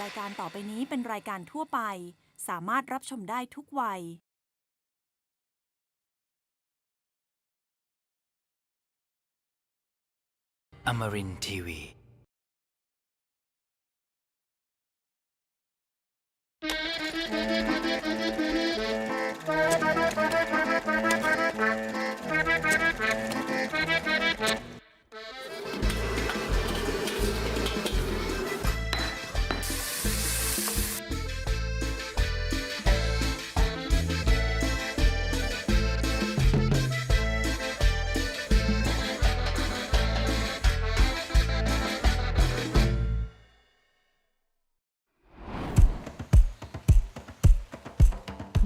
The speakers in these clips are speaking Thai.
รายการต่อไปนี้เป็นรายการทั่วไป สามารถรับชมได้ทุกวัย Amarin Tiwi.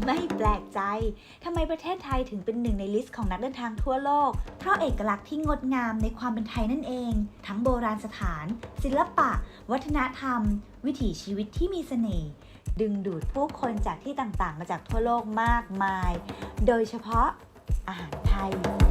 ไม่แปลกใจทำไมประเทศไทยถึงเป็นหนึ่งในลิสต์ของนักเดินทางทั่วโลก เพราะเอกลักษณ์ที่งดงามในความเป็นไทยนั่นเอง ทั้งโบราณสถาน ศิลปะ วัฒนธรรม วิถีชีวิตที่มีเสน่ห์ดึงดูดผู้คนจากที่ต่างๆ มาจากทั่วโลกมากมาย โดยเฉพาะอาหารไทย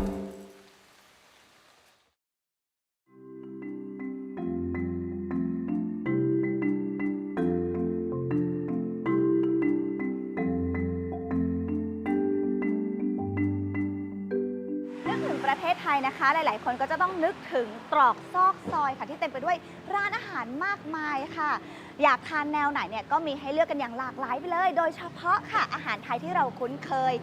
นะคะ หลาย ๆ คนก็จะต้องนึกถึงตรอกซอกซอยค่ะที่เต็มไปด้วยร้านอาหารมากมายค่ะ อยากทานแนวไหนเนี่ยก็มีให้เลือกกันอย่างหลากหลายไปเลย โดยเฉพาะค่ะอาหารไทยที่เราคุ้นเคย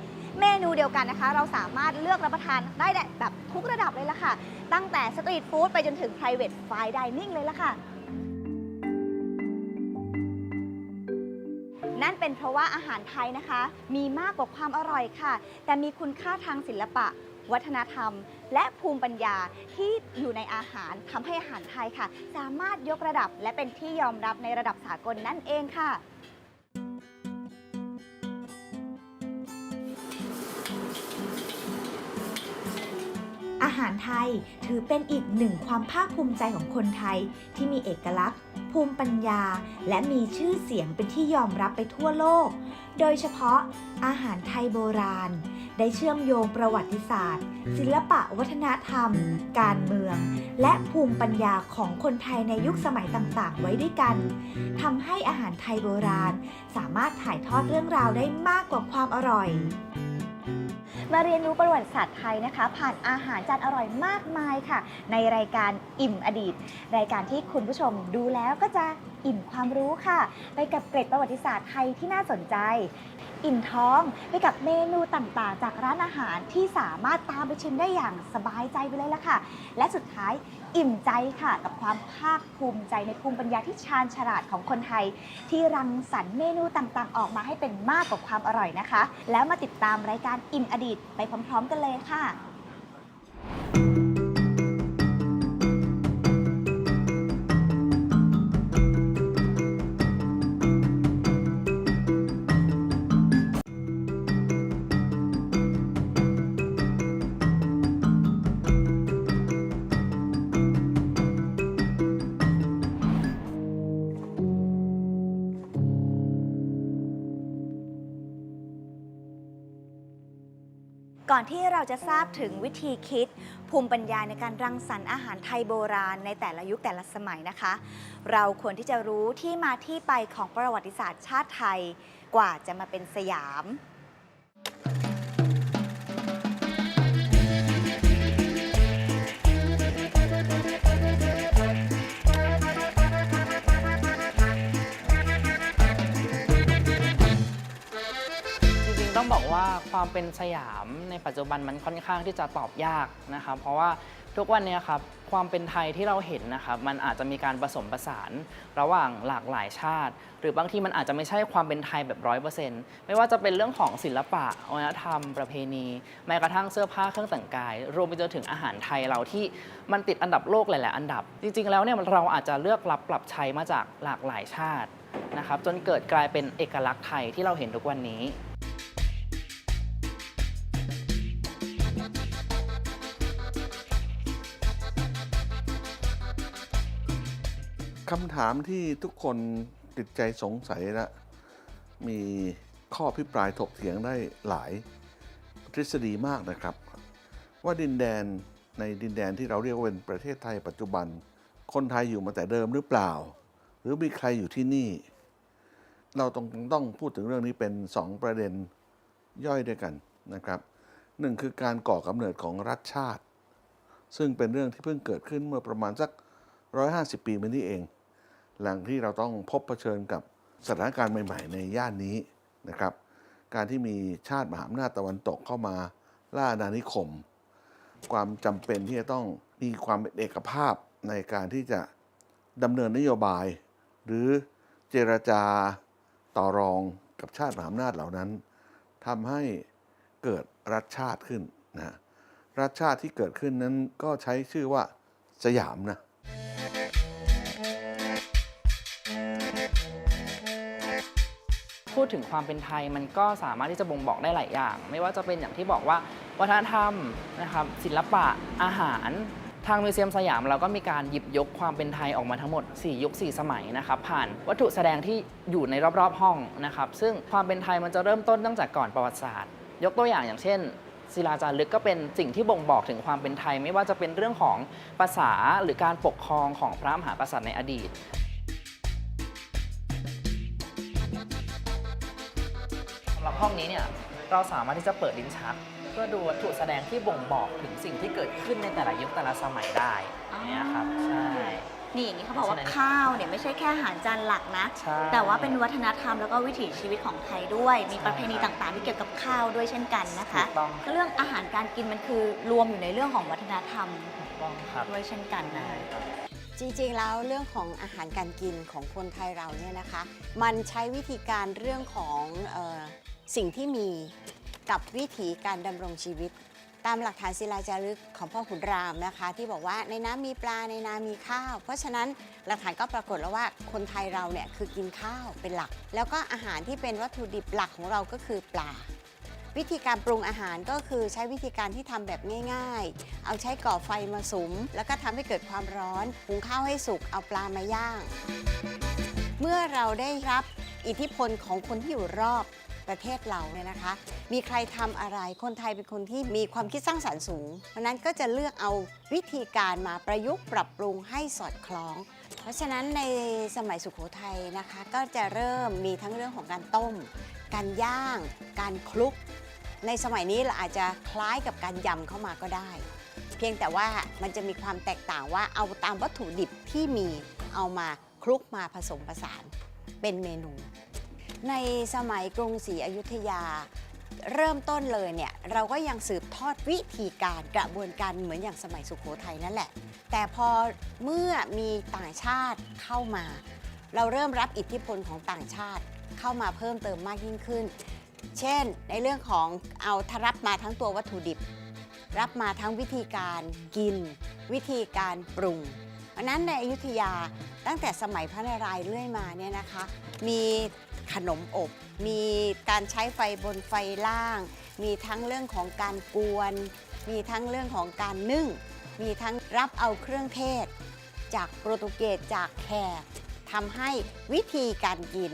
เมนูเดียวกันนะคะ เราสามารถเลือกรับประทานได้แบบทุกระดับเลยละค่ะ ตั้งแต่สตรีทฟู้ดไปจนถึง private fine dining เลยละค่ะนั่นเป็นเพราะว่าอาหารไทยนะคะ มีมากกว่าความอร่อยค่ะ แต่มีคุณค่าทางศิลปะ วัฒนธรรม และภูมิปัญญาที่อยู่ในอาหารทำให้อาหารไทยค่ะ สามารถยกระดับและเป็นที่ยอมรับในระดับสากลนั่นเองค่ะ อาหารไทยถือเป็นอีกหนึ่งความภาคภูมิใจของคนไทยที่มีเอกลักษณ์ ภูมิปัญญา และมีชื่อเสียงเป็นที่ยอมรับไปทั่วโลก โดยเฉพาะอาหารไทยโบราณ ได้เชื่อมโยงประวัติศาสตร์ ศิลปะวัฒนธรรม การเมือง และภูมิปัญญาของคนไทยในยุคสมัยต่างๆ ไว้ด้วยกันทำให้อาหารไทยโบราณ สามารถถ่ายทอดเรื่องราวได้มากกว่าความอร่อยมาเรียนรู้ประวัติศาสตร์ไทยนะคะ ผ่านอาหารจานอร่อยมากมายค่ะ ในรายการอิ่มอดีต รายการที่คุณผู้ชมดูแล้วก็จะ อิ่มความรู้ค่ะ ไปกับเกร็ดประวัติศาสตร์ไทยที่น่าสนใจ อิ่มท้องไปกับเมนูต่างๆ จากร้านอาหารที่สามารถตามไปชิมได้อย่างสบายใจไปเลยละค่ะ และสุดท้ายอิ่มใจค่ะ กับความภาคภูมิใจในภูมิปัญญาที่ชาญฉลาดของคนไทย ที่รังสรรค์เมนูต่างๆ ออกมาให้เป็นมากกว่าความอร่อยนะคะ แล้วมาติดตามรายการอิ่มอดีตไปพร้อม ๆ กันเลยค่ะ ก่อนที่เราจะทราบถึงวิธีคิด ภูมิปัญญาในการรังสรรค์อาหารไทยโบราณในแต่ละยุคแต่ละสมัยนะคะ เราควรที่จะรู้ที่มาที่ไปของประวัติศาสตร์ชาติไทย กว่าจะมาเป็นสยาม ความเป็นสยามในปัจจุบันมันค่อนข้างที่จะตอบยากนะครับ เพราะว่าทุกวันนี้ครับความเป็นไทยที่เราเห็นนะครับมันอาจจะมีการผสมผสานระหว่างหลากหลายชาติ หรือบางทีมันอาจจะไม่ใช่ความเป็นไทยแบบร้อยเปอร์เซ็นต์ไม่ว่าจะเป็นเรื่องของศิลปะวัฒนธรรม ประเพณี แม้กระทั่งเสื้อผ้าเครื่องแต่งกาย รวมไปจนถึงอาหารไทยเราที่มันติดอันดับโลกหลาย ๆ อันดับ จริง ๆ แล้วเนี่ยเราอาจจะเลือกรับปรับใช้มาจากหลากหลายชาตินะครับจนเกิดกลายเป็นเอกลักษณ์ไทยที่เราเห็นทุกวันนี้ คำถามที่ทุกคนติดใจสงสัยและมีข้อพิปรายถกเถียงได้หลายทฤษฎีมากนะครับ ว่าดินแดนในดินแดนที่เราเรียกว่าเป็นประเทศไทยปัจจุบัน คนไทยอยู่มาแต่เดิมหรือเปล่า หรือมีใครอยู่ที่นี่ เราต้องต้องพูดถึงเรื่องนี้เป็นสองประเด็นย่อยด้วยกันนะครับหนึ่งคือการก่อกำเนิดของรัฐชาติ ซึ่งเป็นเรื่องที่เพิ่งเกิดขึ้นเมื่อประมาณสัก 150 ปีมานี้เอง หลังที่เราต้องพบเผชิญกับสถานการณ์ใหม่ ๆ ในย่านนี้นะครับ การที่มีชาติมหาอำนาจตะวันตกเข้ามาล่าอาณานิคม ความจำเป็นที่จะต้องมีความเป็นเอกภาพในการที่จะดำเนินนโยบาย หรือเจรจาต่อรองกับชาติมหาอำนาจเหล่านั้นทำให้เกิดรัฐชาติขึ้นนะรัฐชาติที่เกิดขึ้นนั้นก็ใช้ชื่อว่าสยามนะ พูดถึงความเป็นไทยมันก็สามารถที่จะบ่งบอกได้หลายอย่าง ไม่ว่าจะเป็นอย่างที่บอกว่าวัฒนธรรมนะครับศิลปะอาหารทางมิวเซียมสยามเราก็มีการหยิบยกความเป็นไทยออกมาทั้งหมด 4 ยุค 4 สมัยนะครับ ผ่านวัตถุแสดงที่อยู่ในรอบๆห้องนะครับ ซึ่งความเป็นไทยมันจะเริ่มต้นตั้งแต่ก่อนประวัติศาสตร์ ยกตัวอย่างอย่างเช่น ศิลาจารึกก็เป็นสิ่งที่บ่งบอกถึงความเป็นไทย ไม่ว่าจะเป็นเรื่องของภาษาหรือการปกครองของพระมหากษัตริย์ในอดีต หรับห้องนี้เนี่ยเราสามารถที่จะเปิดลิ้นชัก เพื่อดูวัตถุแสดงที่บ่งบอกถึงสิ่งที่เกิดขึ้นในแต่ละยุคแต่ละสมัยได้เนี่ยครับใช่ นี่อย่างนี้เขาบอกว่าใช่ข้าวเนี่ยไม่ใช่แค่อาหารจานหลักนะ ใช่ แต่ว่าเป็นวัฒนธรรมแล้วก็วิถีชีวิตของไทยด้วย มีประเพณีต่างๆที่เกี่ยวกับข้าวด้วยเช่นกันนะคะถูกต้องเรื่องอาหารการกินมันคือรวมอยู่ในเรื่องของวัฒนธรรมถูกต้องครับด้วยเช่นกันนะ จริงๆ แล้วเรื่องของอาหารการกินของคนไทยเราเนี่ยนะคะ มันใช้วิธีการเรื่องของเออ สิ่งที่มีกับวิถีการดำรงชีวิต ตามหลักฐานศิลาจารึกของพ่อขุนรามนะคะ ที่บอกว่าในน้ำมีปลาในนามีข้าว เพราะฉะนั้นหลักฐานก็ปรากฏแล้วว่าคนไทยเราเนี่ยคือกินข้าวเป็นหลัก แล้วก็อาหารที่เป็นวัตถุดิบหลักของเราก็คือปลาวิธีการปรุงอาหารก็คือใช้วิธีการที่ทำแบบง่าย ๆ เอาใช้ก่อไฟมาสุม แล้วก็ทำให้เกิดความร้อน หุงข้าวให้สุก เอาปลามาย่าง เมื่อเราได้รับอิทธิพลของคนที่อยู่รอบ ประเทศเราเนี่ยนะคะ มีใครทำอะไรคนไทยเป็นคนที่มีความคิดสร้างสรรค์สูง เพราะฉะนั้นก็จะเลือกเอาวิธีการมาประยุกต์ปรับปรุงให้สอดคล้อง เพราะฉะนั้นในสมัยสุขโขทัยนะคะ ก็จะเริ่มมีทั้งเรื่องของการต้ม การย่าง การคลุก ในสมัยนี้เราอาจจะคล้ายกับการยำเข้ามาก็ได้ เพียงแต่ว่ามันจะมีความแตกต่างว่าเอาตามวัตถุดิบที่มีเอามาคลุกมาผสมผสานเป็นเมนู ในสมัยกรุงศรีอยุธยา เริ่มต้นเลยเนี่ยเราก็ยังสืบทอดวิธีการกระบวนการเหมือนอย่างสมัยสุขโขทัยนั่นแหละ แต่พอเมื่อมีต่างชาติเข้ามา เราเริ่มรับอิทธิพลของต่างชาติเข้ามาเพิ่มเติมมากยิ่งขึ้น เช่น ในเรื่องของเอาทารับมาทั้งตัววัตถุดิบ รับมาทั้งวิธีการกิน วิธีการปรุงเพราะนั้นในอยุธยาตั้งแต่สมัยพระนารายณ์เรื่อยมาเนี่ยนะคะ มี ขนมอบ มีการใช้ไฟบนไฟล่าง มีทั้งเรื่องของการกวน มีทั้งเรื่องของการนึ่ง มีทั้งรับเอาเครื่องเทศ จากโปรตุเกสจากแขกทำให้วิธีการกิน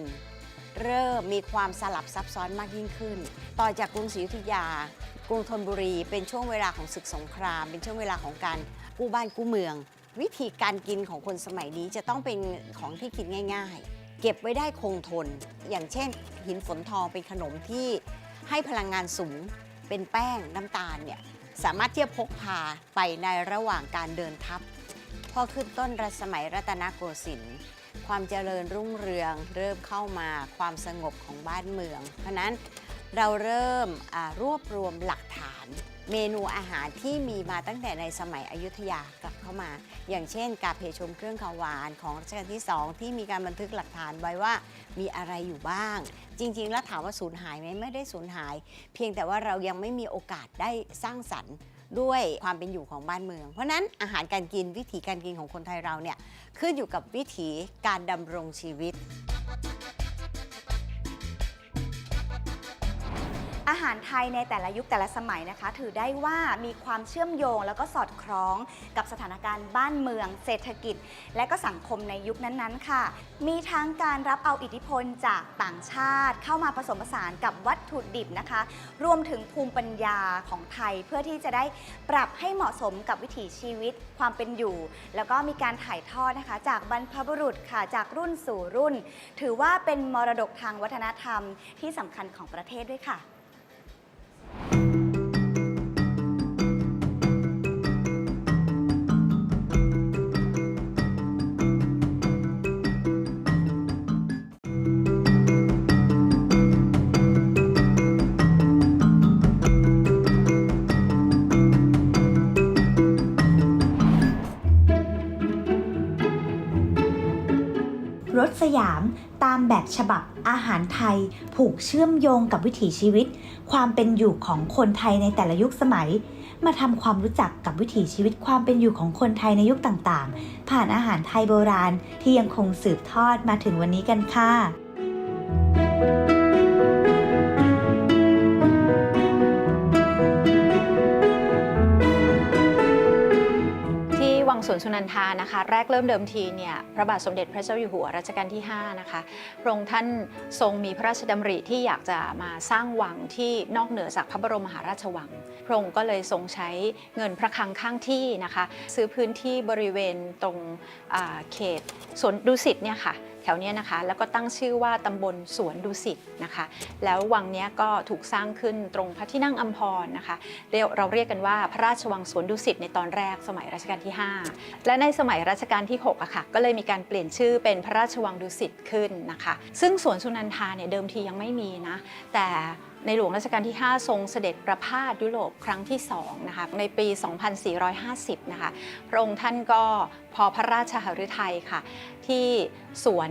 เริ่มมีความสลับซับซ้อนมากยิ่งขึ้น ต่อจากกรุงศรีอยุธยา กรุงธนบุรี เป็นช่วงเวลาของศึกสงคราม เป็นช่วงเวลาของการกู้บ้านกู้เมือง วิธีการกินของคนสมัยนี้จะต้องเป็นของที่กินง่าย ๆ เก็บไว้ได้คงทน อย่างเช่น หินฝนทองเป็นขนมที่ให้พลังงานสูงเป็นแป้งน้ำตาลเนี่ยสามารถที่จะพกพาไปในระหว่างการเดินทัพพอขึ้นต้นรัสมัยรัตนโกสินทร์ความเจริญรุ่งเรืองเริ่มเข้ามาความสงบของบ้านเมือง เพราะนั้น เราเริ่มรวบรวมหลักฐาน เมนูอาหารที่มีมาตั้งแต่ในสมัยอยุธยากลับเข้ามา อย่างเช่น กาเพชมเครื่องขาวหวานของรัชกาลที่ 2 ที่มีการบันทึกหลักฐานไว้ว่ามีอะไรอยู่บ้าง จริง ๆ แล้วถามว่าสูญหายไหมไม่ได้สูญหาย เพียงแต่ว่าเรายังไม่มีโอกาสได้สร้างสรรค์ด้วยความเป็นอยู่ของบ้านเมือง เพราะนั้นอาหารการกินวิถีการกินของคนไทยเราเนี่ยขึ้นอยู่กับวิถีการดำรงชีวิต หารารไทยในแต่ละยุคแต่ละสมัยนะคะ ถือได้ว่ามีความเชื่อมโยง แล้วก็สอดคล้องกับสถานการณ์บ้านเมือง เศรษฐกิจ และก็สังคมในยุคนั้นๆ ค่ะ มีทั้งการรับเอาอิทธิพลจากต่างชาติ เข้ามาผสมผสานกับวัตถุดิบนะคะ รวมถึงภูมิปัญญาของไทยเพื่อที่จะได้ปรับให้เหมาะสมกับวิถีชีวิตความเป็นอยู่ แล้วก็มีการถ่ายทอดนะคะ จากบรรพบุรุษค่ะจากรุ่นสู่รุ่น ถือว่าเป็นมรดกทางวัฒนธรรมที่สำคัญของประเทศด้วยค่ะ รถสยาม ตามแบบฉบับอาหารไทย ผูกเชื่อมโยงกับวิถีชีวิต ความเป็นอยู่ของคนไทยในแต่ละยุคสมัย มาทำความรู้จักกับวิถีชีวิตความเป็นอยู่ของคนไทยในยุคต่างๆ ผ่านอาหารไทยโบราณที่ยังคงสืบทอดมาถึงวันนี้กันค่ะ สวนสุนันทานะคะ แรกเริ่มเดิมทีเนี่ยพระบาทสมเด็จพระเจ้าอยู่หัวรัชกาลที่ 5 นะคะพระองค์ท่านทรงมีพระราชดำริที่อยากจะมาสร้างวังที่นอกเหนือจากพระบรมมหาราชวัง พระองค์ก็เลยทรงใช้เงินพระคลังข้างที่นะคะ ซื้อพื้นที่บริเวณตรงเขตสวนดุสิตเนี่ยค่ะ ถวนี้นะคะแล้วก็ตั้งชื่อว่าตำบลสวนดุสิตนะคะแล้ววังนี้ก็ถูกสร้างขึ้นตรงพระที่นั่งอัมพรนะคะเรียกเราเรียกกันว่าพระราชวังสวนดุสิตในตอนแรกสมัยรัชกาลที่ 5 และในสมัยรัชกาลที่6อะค่ะก็เลยมีการเปลี่ยนชื่อเป็นพระราชวังดุสิตขึ้นนะคะ ซึ่งสวนสุนันทาเนี่ยเดิมทียังไม่มีนะแต่ ในหลวงรัชกาลที่ 5 ทรงเสด็จประพาสยุโรปครั้งที่2นะคะในปี 2450 นะคะพระองค์ท่านก็พอพระราชหฤทัยค่ะ ที่สวน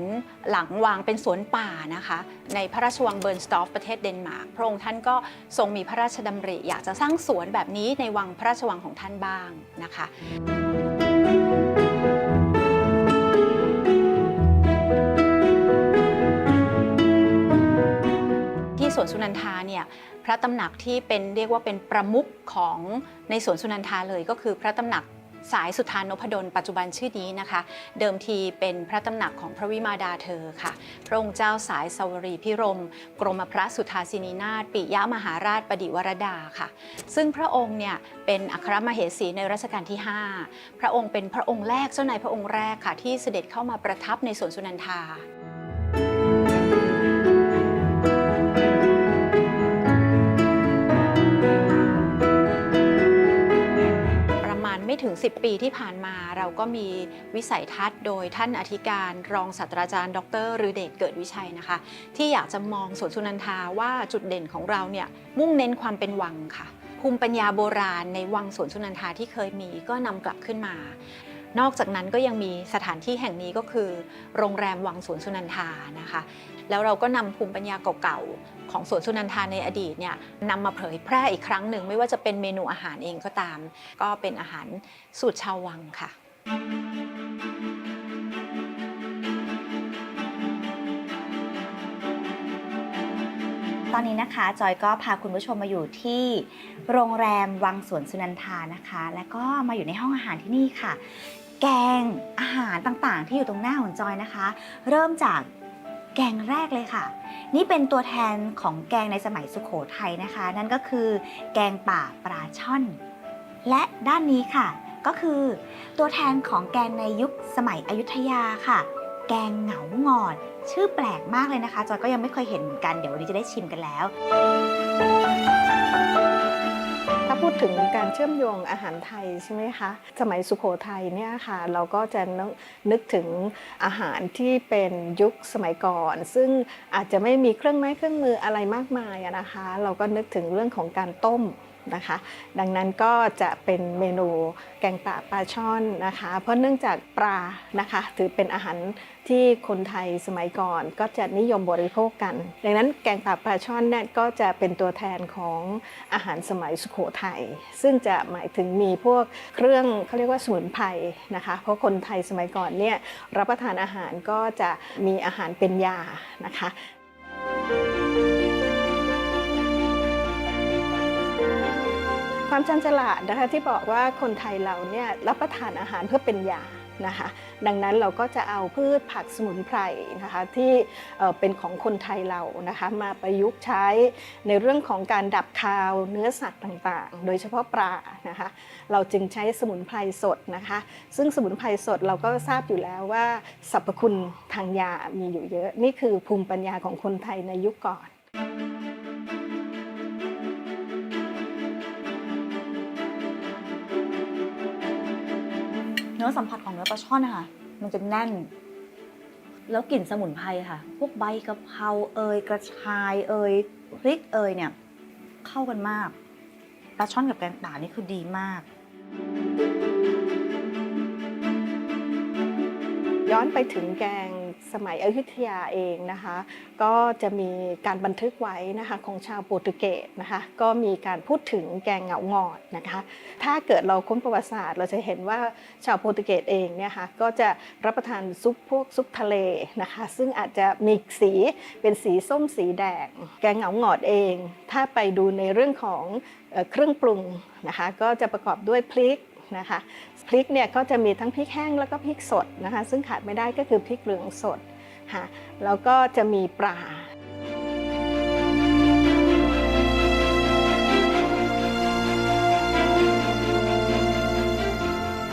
หลังวังเป็นสวนป่านะคะ ในพระราชวังเบิร์นสตอฟประเทศเดนมาร์กพระองค์ท่านก็ทรงมีพระราชดำริ อยากจะสร้างสวนแบบนี้ในวังพระราชวังของท่านบ้างนะคะ วนสุนันทาเนี่ยพระตำหนักที่เป็นเรียกว่าเป็นประมุขของในสวนสุนันทาเลยก็คือพระตำหนักสายสุธานพดลปัจจุบันชื่อนี้นะคะ เดิมทีเป็นพระตำหนักของพระวิมาดาเธอค่ะ พระองค์เจ้าสายสวรีพิรม กรมพระสุทาสินีนาถปิยมหาราชปดิวรดาค่ะ ซึ่งพระองค์เนี่ยเป็นอัครมเหสีในรัชกาลที่ 5 พระองค์เป็นพระองค์แรกเจ้านายพระองค์แรกค่ะ ที่เสด็จเข้ามาประทับในสวนสุนันทา ไม่ถึง 10 ปีที่ผ่านมาเราก็มีวิสัยทัศน์โดยท่านอธิการรองศาสตราจารย์ ดรฤเดชเกิดวิชัยนะคะ ที่อยากจะมองสวนสุนันทาว่าจุดเด่นของเราเนี่ยมุ่งเน้นความเป็นวังค่ะ ภูมิปัญญาโบราณในวังสวนสุนันทาที่เคยมีก็นำกลับขึ้นมา นอกจากนั้นก็ยังมีสถานที่แห่งนี้ก็คือ โรงแรมวังสวนสุนันทานะคะ แล้วเราก็นำภูมิปัญญาเก่าๆ ของสวนสุนันทาในอดีตเนี่ยนำมาเผยแพร่อีกครั้งหนึ่ง ไม่ว่าจะเป็นเมนูอาหารเองก็ตาม ก็เป็นอาหารสูตรชาววังค่ะ ตอนนี้นะคะจอยก็พาคุณผู้ชมมาอยู่ที่โรงแรมวังสวนสุนันทานะคะ และก็มาอยู่ในห้องอาหารที่นี่ค่ะแกงอาหารต่างๆ ที่อยู่ตรงหน้าของจอยนะคะ เริ่มจาก แกงแรกเลยค่ะ นี่เป็นตัวแทนของแกงในสมัยสุขโขทัยนะคะ นั่นก็คือ แกงป่าปลาช่อน และด้านนี้ค่ะ ก็คือตัวแทนของแกงในยุคสมัยอยุธยาค่ะ แกงเหงาหงอด ชื่อแปลกมากเลยนะคะจอยก็ยังไม่เคยเห็นเหมือนกันเดี๋ยววันนี้จะได้ชิมกันแล้ว ถ้าพูดถึง การเชื่อมโยงอาหารไทยใช่ไหมคะ สมัยสุโขทัยเนี่ยค่ะเราก็จะนึกนึกถึงอาหารที่เป็นยุคสมัยก่อน ซึ่งอาจจะไม่มีเครื่องไม้เครื่องมืออะไรมากมายนะคะ เราก็นึกถึงเรื่องของการต้ม นะคะ ดังนั้นก็จะเป็นเมนูแกงป่าปลาช่อนนะคะ เพราะเนื่องจากปลานะคะถือเป็นอาหารที่คนไทยสมัยก่อนก็จะนิยมบริโภคกัน ดังนั้นแกงป่าปลาช่อนเนี่ยก็จะเป็นตัวแทนของอาหารสมัยสุโขทัยซึ่งจะหมายถึงมีพวกเครื่องเขาเรียกว่าสมุนไพรนะคะ เพราะคนไทยสมัยก่อนเนี่ยรับประทานอาหารก็จะมีอาหารเป็นยานะคะ ความชันฉลาดนะคะที่บอกว่าคนไทยเราเนี่ยรับประทานอาหารเพื่อเป็นยานะคะดังนั้นเราก็จะเอาพืชผักสมุนไพรนะคะที่เอ่อเป็นของคนไทยเรานะคะมาประยุกต์ใช้ในเรื่องของการดับคาวเนื้อสัตว์ต่างๆ โดยเฉพาะปลานะคะเราจึงใช้สมุนไพรสดนะคะซึ่งสมุนไพรสดเราก็ทราบอยู่แล้วว่าสรรพคุณทางยามีอยู่เยอะ นี่คือภูมิปัญญาของคนไทยในยุคก่อน อสัมผัสของเนื้อปลาช่อนนะคะมันจะแน่น แล้วกลิ่นสมุนไพรค่ะ พวกใบกะเพราเอยกระชายเอยพริกเอยเนี่ย เข้ากันมากปลาช่อนกับแกงป่านี่คือดีมาก ย้อนไปถึงแกง มัยอยุธยาเองนะคะ ก็จะมีการบันทึกไว้นะคะของชาวโปรตุเกสนะคะก็มีการพูดถึงแกงเหงางอดนะคะถ้าเกิดเราค้นประวัติศาสตร์เราจะเห็นว่าชาวโปรตุเกสเองเนี่ยค่ะก็จะรับประทานซุปพวกซุปทะเลนะคะซึ่งอาจจะมีสีเป็นสีส้มสีแดง แกงเหงางอดเอง ถ้าไปดูในเรื่องของเครื่องปรุงนะคะก็จะประกอบด้วยพริก นะคะพริกเนี่ยก็จะมีทั้งพริกแห้งแล้วก็พริกสดนะคะซึ่งขาดไม่ได้ก็คือพริกเหลืองสดค่ะแล้วก็จะมีปลา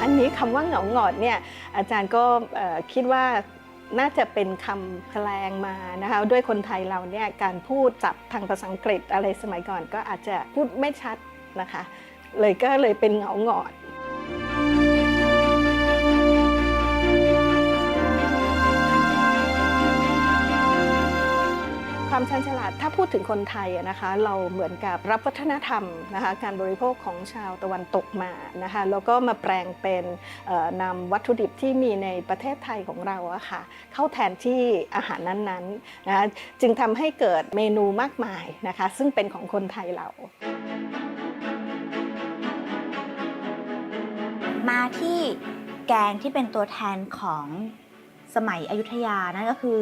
อันนี้คำว่าเหงาหงอดเนี่ยอาจารย์ก็คิดว่าน่าจะเป็นคำแคลงมานะคะด้วยคนไทยเราเนี่ยการพูดศัพท์ทางภาษาอังกฤษอะไรสมัยก่อนก็อาจจะพูดไม่ชัดนะคะ เลยก็เลยเป็นเหงาหงอด ความชันฉลาดถ้าพูดถึงคนไทยนะคะ เราเหมือนกับรับวัฒนธรรมนะคะการบริโภคของชาวตะวันตกมานะคะแล้วก็มาแปลงเป็นเอ่อนำวัตถุดิบที่มีในประเทศไทยของเราอะค่ะเข้าแทนที่อาหารนั้นๆนะคะจึงทำให้เกิดเมนูมากมายนะคะ ซึ่งเป็นของคนไทยเรามาที่แกงที่เป็นตัวแทนของสมัยอยุธยานั่นก็คือ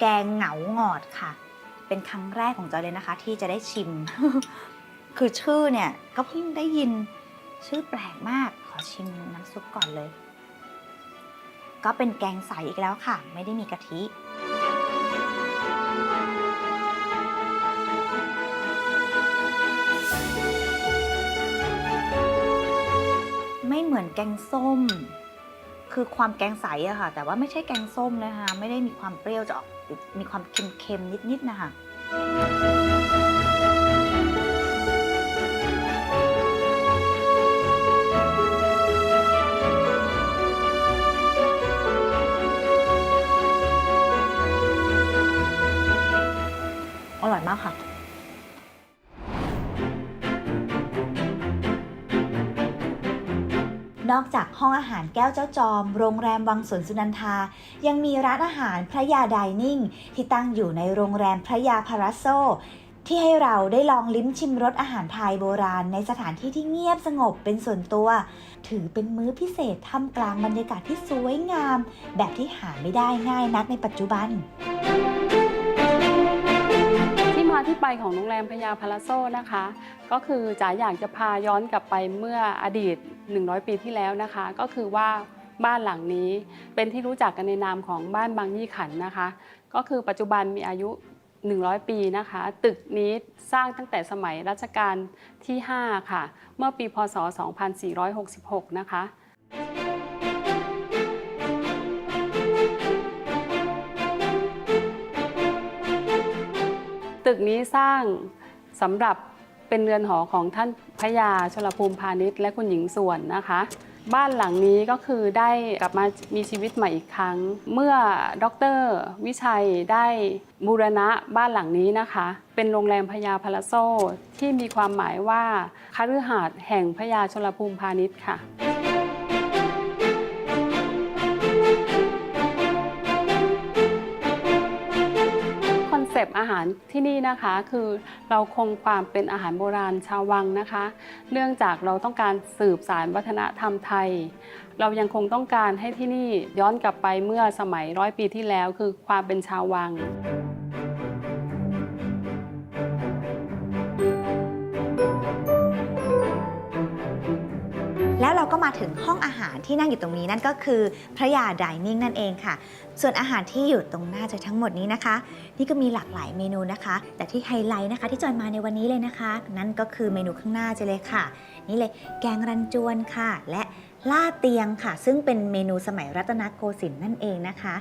แกงเหงาหงอดค่ะ เป็นครั้งแรกของจอยเลยนะคะ ที่จะได้ชิม คือชื่อเนี่ยก็เพิ่งได้ยินชื่อแปลกมาก ขอชิมน้ำซุปก่อนเลย ก็เป็นแกงใสอีกแล้วค่ะ ไม่ได้มีกะทิไม่เหมือนแกงส้ม คือความแกงใสอะค่ะ แต่ว่าไม่ใช่แกงส้มนะคะไม่ได้มีความเปรี้ยวจะออกมีความเค็มๆนิดๆนะคะอร่อยมากค่ะ นอกจากห้องอาหารแก้วเจ้าจอม โรงแรมวังสวนสุนันทา ยังมีร้านอาหารพระยาไดนิ่ง ที่ตั้งอยู่ในโรงแรมพระยาพาราโซที่ให้เราได้ลองลิ้มชิมรสอาหารไทยโบราณในสถานที่ที่เงียบสงบเป็นส่วนตัว ถือเป็นมื้อพิเศษท่ามกลางบรรยากาศที่สวยงาม แบบที่หาไม่ได้ง่ายนักในปัจจุบัน ที่มาที่ไปของโรงแรมพญาพาราโซนะคะ ก็คือจ๋าอยากจะพาย้อนกลับไปเมื่ออดีต 100 ปีที่แล้วนะคะ ก็คือว่าบ้านหลังนี้เป็นที่รู้จักกันในนามของบ้านบางยี่ขันนะคะ ก็คือปัจจุบันมีอายุ 100 ปีนะคะ ตึกนี้สร้างตั้งแต่สมัยรัชกาลที่ 5 ค่ะ เมื่อปีพศ 2466 นะคะตึกนี้สร้างสำหรับเป็นเรือนหอของท่าน พยาชลภูมิพาณิชย์และคุณหญิงส่วนนะคะ บ้านหลังนี้ก็คือได้กลับมามีชีวิตใหม่อีกครั้ง เมื่อดร วิชัยได้บูรณะบ้านหลังนี้นะคะ เป็นโรงแรมพญาพาราโซที่มีความหมายว่าคฤหาสน์แห่งพญาชลภูมิพาณิชย์ค่ะ ปต์อาหารที่นี่นะคะ คือเราคงความเป็นอาหารโบราณชาววังนะคะ เนื่องจากเราต้องการสืบสารวัฒนธรรมไทย เรายังคงต้องการให้ที่นี่ย้อนกลับไปเมื่อสมัยร้อยปีที่แล้ว คือความเป็นชาววัง ราก็มาถึงห้องอาหารที่นั่งอยู่ตรงนี้นั่นก็คือพระยาดิเนิ่งนั่นเองค่ะ ส่วนอาหารที่อยู่ตรงหน้าจอยทั้งหมดนี้นะคะ นี่ก็มีหลากหลายเมนูนะคะ แต่ที่ไฮไลท์นะคะ ที่จอยมาในวันนี้เลยนะคะ นั่นก็คือเมนูข้างหน้าเจเลยค่ะ นี่เลยแกงรันจวนค่ะ และล่าเตียงค่ะ ซึ่งเป็นเมนูสมัยรัตนโกสินทร์นั่นเองนะคะ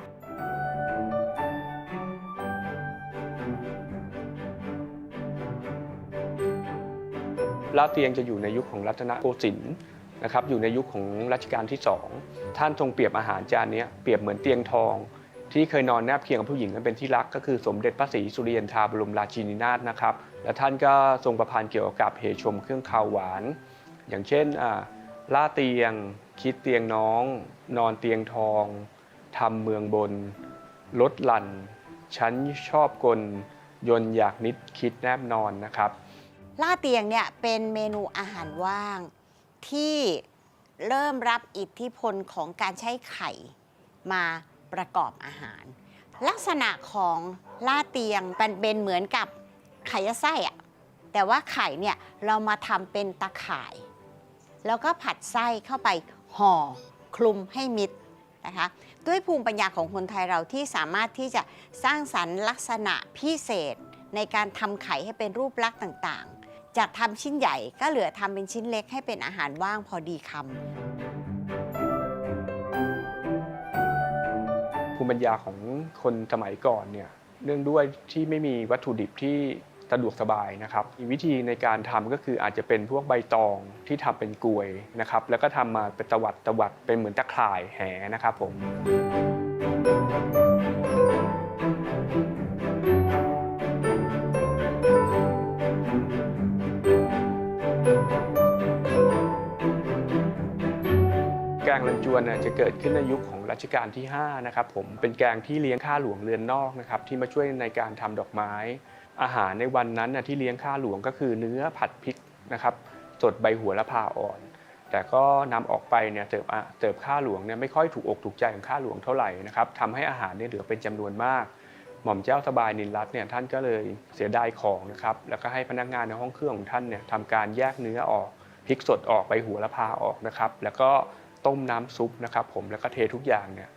ลาดเตียงจะอยู่ในยุคของรัตนโกสินทร์ นะครับอยู่ในยุคของรัชกาลที่สองท่านทรงเปรียบอาหารจานนี้เปรียบเหมือนเตียงทอง ที่เคยนอนแนบเคียงกับผู้หญิงนั้นเป็นที่รักก็คือสมเด็จพระศรีสุริยันทราบรมราชินีนาถนะครับและท่านก็ทรงประพันธ์เกี่ยวกับเหตุชมเครื่องคาวหวาน อย่างเช่นอ่าล่าเตียง คิดเตียงน้อง นอนเตียงทองทำเมืองบนลดหลั่นฉันชอบกลยนอยากนิดคิดแนบนอนนะครับล่าเตียงเนี่ยเป็นเมนูอาหารว่าง ที่เริ่มรับอิทธิพลของการใช้ไข่มาประกอบอาหาร ลักษณะของล่าเตียงมันเป็นเหมือนกับไข่ยัดไส้อะแต่ว่าไข่เนี่ยเรามาทำเป็นตะข่าย แล้วก็ผัดไส้เข้าไปห่อคลุมให้มิดนะคะด้วยภูมิปัญญาของคนไทยเราที่สามารถที่จะสร้างสรรค์ลักษณะพิเศษในการทำไข่ให้เป็นรูปลักษณ์ต่างๆ จากทำชิ้นใหญ่ก็เหลือทำเป็นชิ้นเล็กให้เป็นอาหารว่างพอดีคำภูมิปัญญาของคนสมัยก่อนเนี่ยเนื่องด้วยที่ไม่มีวัตถุดิบที่สะดวกสบายนะครับมีวิธีในการทำก็คืออาจจะเป็นพวกใบตองที่ทำเป็นกลวยนะครับ แล้วก็ทำมาเป็นตวัดตวัดเป็นเหมือนตะข่ายแหนะครับผม วนน่ะจะเกิดขึ้นในยุคของรัชกาลที่5นะครับผมเป็นแกงที่เลี้ยงข้าหลวงเรือนนอกนะครับที่มาช่วยในการทำดอกไม้ อาหารในวันนั้นที่เลี้ยงข้าหลวงก็คือเนื้อผัดพริกนะครับสดใบหัวละพาอ่อน แต่ก็นำออกไปเนี่ยเติบเติบข้าหลวงเนี่ยไม่ค่อยถูกอกถูกใจของข้าหลวงเท่าไหร่นะครับทำให้อาหารเนี่ยเหลือเป็นจำนวนมาก หม่อมเจ้าสบายนินรัตน์เนี่ยท่านก็เลยเสียดายของนะครับแล้วก็ให้พนักงานในห้องเครื่องของท่านเนี่ยทำการแยกเนื้อออกพริกสดออกใบหัวละพาออกนะครับแล้วก็ ต้มน้ำซุปนะครับผมแล้วก็เททุกอย่างเนี่ย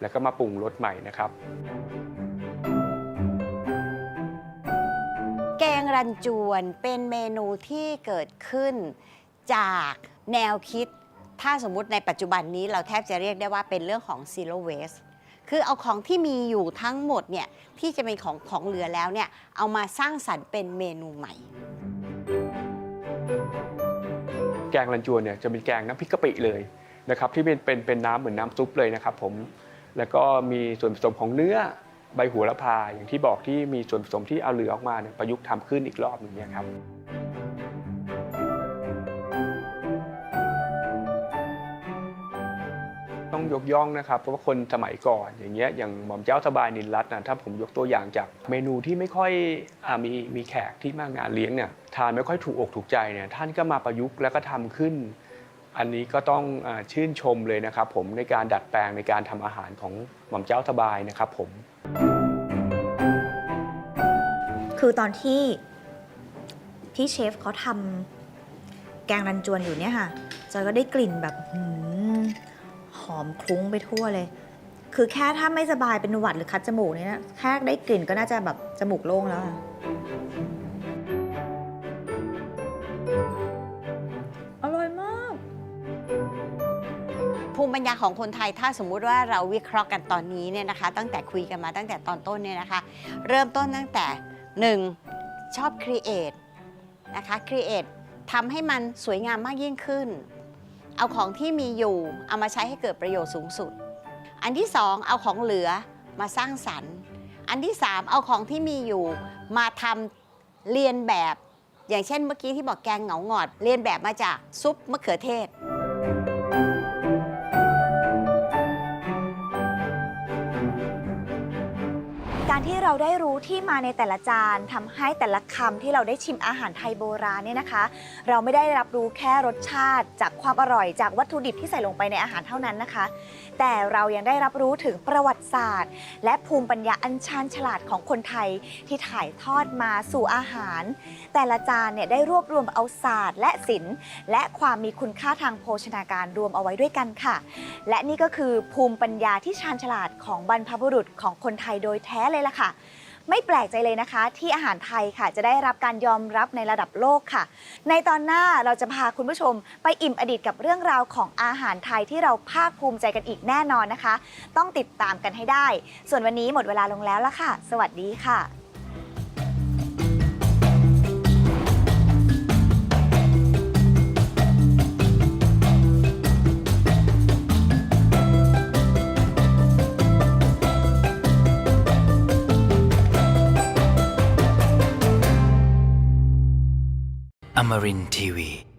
แล้วก็มาปรุงรสใหม่นะครับ แกงรันจวนเป็นเมนูที่เกิดขึ้นจากแนวคิด ถ้าสมมุติในปัจจุบันนี้เราแทบจะเรียกได้ว่าเป็นเรื่องของ zero waste คือเอาของที่มีอยู่ทั้งหมดเนี่ยที่จะเป็นของของเหลือแล้วเนี่ยเอามาสร้างสรรค์เป็นเมนูใหม่ แกงรันจวนเนี่ยจะเป็นแกงน้ำพริกกะปิเลย นะครับที่เป็นเป็นเป็นน้ำเหมือนน้ำซุปเลยนะครับผมแล้วก็มีส่วนผสมของเนื้อใบหัวละพาอย่างที่บอกที่มีส่วนผสมที่เอาเหลือออกมาเนี่ยประยุกต์ทำขึ้นอีกรอบหนึ่งเนี่ยครับ ต้องยกย่องนะครับ เพราะว่าคนสมัยก่อนอย่างเงี้ยอย่างหม่อมเจ้าสบายนินรัตน์นะถ้าผมยกตัวอย่างจากเมนูที่ไม่ค่อยอามีมีแขกที่มางานเลี้ยงเนี่ยทานไม่ค่อยถูกอกถูกใจเนี่ยท่านก็มาประยุกต์แล้วก็ทำขึ้น อันนี้ก็ต้องอชื่นชมเลยนะครับผมในการดัดแปลงในการทำอาหารของหม่อมเจ้าสบายนะครับผม คือตอนที่พี่เชฟเขาทำแกงรันจวนอยู่เนี่ยค่ะจอยก็ได้กลิ่นแบบหืมหอมคลุ้งไปทั่วเลย คือแค่ถ้าไม่สบายเป็นหวัดหรือคัดจมูกเนี่ยนะแค่ได้กลิ่นก็น่าจะแบบจมูกโล่งแล้วค่ะ ภูมิปัญญาของคนไทยถ้าสมมุติว่าเราวิเคราะห์กันตอนนี้เนี่ยนะคะ ตั้งแต่คุยกันมาตั้งแต่ตอนต้นเนี่ยนะคะ เริ่มต้นตั้งแต่ 1. ชอบครีเอทนะคะครีเอททำให้มันสวยงามมากยิ่งขึ้น เอาของที่มีอยู่เอามาใช้ให้เกิดประโยชน์สูงสุด อันที่2เอาของเหลือมาสร้างสรรค์ อันที่3เอาของที่มีอยู่มาทำเรียนแบบ อย่างเช่นเมื่อกี้ที่บอกแกงเหงาหงอด เรียนแบบมาจากซุปมะเขือเทศ การที่เราได้รู้ที่มาในแต่ละจานทำให้แต่ละคำที่เราได้ชิมอาหารไทยโบราณเนี่ยนะคะ เราไม่ได้รับรู้แค่รสชาติจากความอร่อยจากวัตถุดิบที่ใส่ลงไปในอาหารเท่านั้นนะคะแต่เรายังได้รับรู้ถึงประวัติศาสตร์ และภูมิปัญญาอันชาญฉลาดของคนไทยที่ถ่ายทอดมาสู่อาหาร แต่ละจานเนี่ยได้รวบรวมเอาศาสตร์ และศิลป์ และความมีคุณค่าทางโภชนาการรวมเอาไว้ด้วยกันค่ะ และนี่ก็คือภูมิปัญญาที่ชาญฉลาดของบรรพบุรุษของคนไทยโดยแท้เลยล่ะค่ะ ไม่แปลกใจเลยนะคะ ที่อาหารไทยค่ะ จะได้รับการยอมรับในระดับโลกค่ะ ในตอนหน้าเราจะพาคุณผู้ชม ไปอิ่มอดีตกับเรื่องราวของอาหารไทยที่เราภาคภูมิใจกันอีกแน่นอนนะคะ ต้องติดตามกันให้ได้ ส่วนวันนี้หมดเวลาลงแล้วละค่ะ สวัสดีค่ะ Amarin Tiwi.